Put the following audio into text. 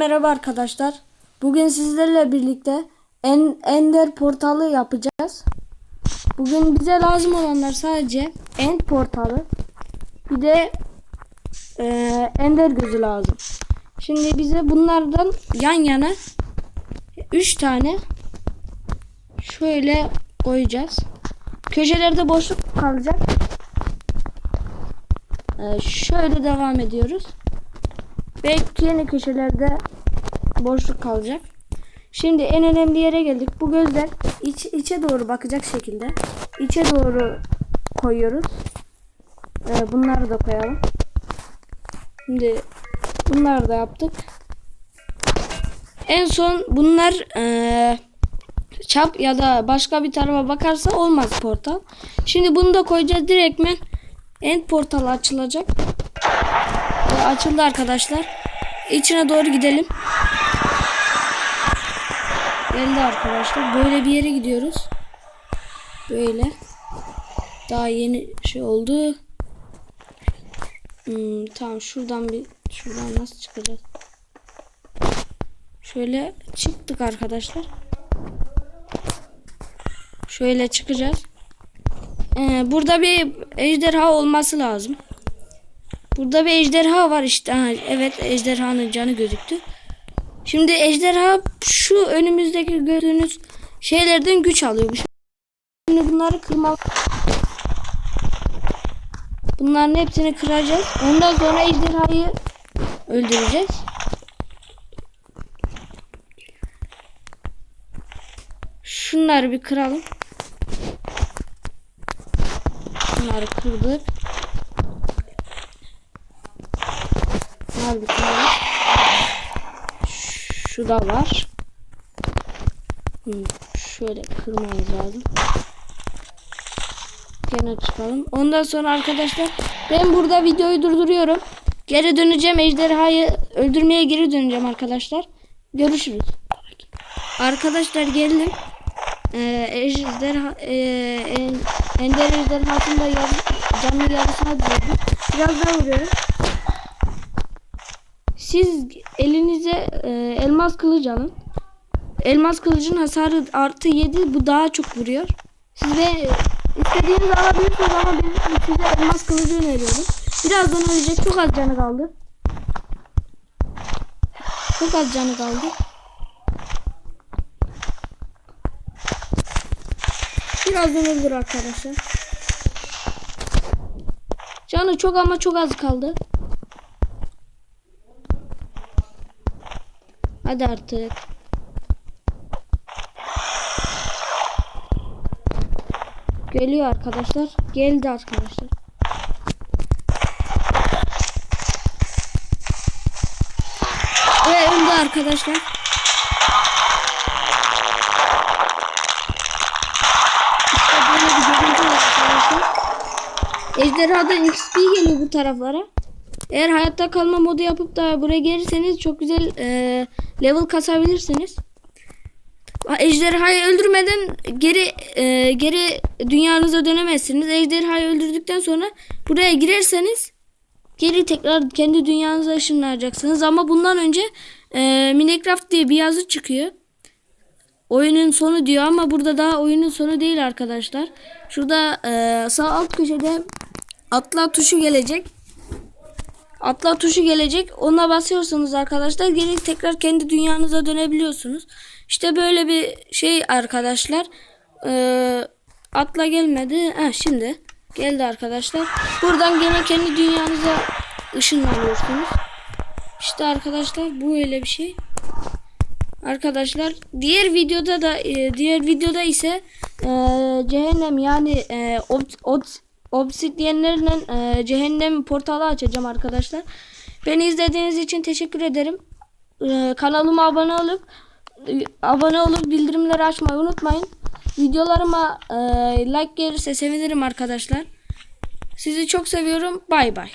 Merhaba arkadaşlar. Bugün sizlerle birlikte en, Ender portalı yapacağız. Bugün bize lazım olanlar sadece End portalı. Bir de e, Ender gözü lazım. Şimdi bize bunlardan yan yana 3 tane şöyle koyacağız. Köşelerde boşluk kalacak. E, şöyle devam ediyoruz. Ve yeni köşelerde boşluk kalacak. Şimdi en önemli yere geldik. Bu gözler iç, içe doğru bakacak şekilde. içe doğru koyuyoruz. Ee, bunları da koyalım. Şimdi bunları da yaptık. En son bunlar ee, çap ya da başka bir tarafa bakarsa olmaz portal. Şimdi bunu da koyacağız direktmen end portalı açılacak. Ve açıldı arkadaşlar. İçine doğru gidelim. Geldi arkadaşlar. Böyle bir yere gidiyoruz. Böyle. Daha yeni şey oldu. Hmm, tamam şuradan bir şuradan nasıl çıkacağız? Şöyle çıktık arkadaşlar. Şöyle çıkacağız. Ee, burada bir ejderha olması lazım. Burada bir ejderha var işte. Ha, evet ejderhanın canı gözüktü. Şimdi ejderha şu önümüzdeki gördüğünüz şeylerden güç alıyor. Şimdi bunları kırma. Bunların hepsini kıracağız. Ondan sonra ejderhayı öldüreceğiz. Şunları bir kıralım. Bunları kırdık. Bunlar bir tane. Şu da var. Hmm, şöyle kırmamız lazım. Gene çıkalım. Ondan sonra arkadaşlar ben burada videoyu durduruyorum. Geri döneceğim. Ejderhayı öldürmeye geri döneceğim arkadaşlar. Görüşürüz. Arkadaşlar geldim. Ee, ejderha e, en, Ender ejderhasında yarı, canlı yarısına düşürdüm. Biraz daha vuruyorum. Siz elinize e, elmas kılıç alın. Elmas kılıcın hasarı artı 7 bu daha çok vuruyor. Siz de istediğinizi alabilirsiniz ama ben size elmas kılıcı öneriyorum. Birazdan ölecek çok az canı kaldı. Çok az canı kaldı. Birazdan ölür arkadaşlar. Canı çok ama çok az kaldı. Hadi artık. Geliyor arkadaşlar. Geldi arkadaşlar. Ve öldü arkadaşlar. İşte böyle bir görüntü arkadaşlar. Ejderhadan XP geliyor bu taraflara. Eğer hayatta kalma modu yapıp da buraya gelirseniz çok güzel e, level kasabilirsiniz. Ejderhayı öldürmeden geri e, geri dünyanıza dönemezsiniz. Ejderhayı öldürdükten sonra buraya girerseniz geri tekrar kendi dünyanıza ışınlanacaksınız. Ama bundan önce e, Minecraft diye bir yazı çıkıyor. Oyunun sonu diyor ama burada daha oyunun sonu değil arkadaşlar. Şurada e, sağ alt köşede atla tuşu gelecek. Atla tuşu gelecek. Ona basıyorsunuz arkadaşlar. Geri tekrar kendi dünyanıza dönebiliyorsunuz. İşte böyle bir şey arkadaşlar. Ee, atla gelmedi. Ha şimdi geldi arkadaşlar. Buradan gene kendi dünyanıza ışınlanıyorsunuz. İşte arkadaşlar bu öyle bir şey. Arkadaşlar diğer videoda da e, diğer videoda ise e, cehennem yani e, ob, ob, obsidyenlerle e, cehennem portalı açacağım arkadaşlar. Beni izlediğiniz için teşekkür ederim. E, kanalıma abone olup e, abone olup bildirimleri açmayı unutmayın. Videolarıma e, like gelirse sevinirim arkadaşlar. Sizi çok seviyorum. Bay bay.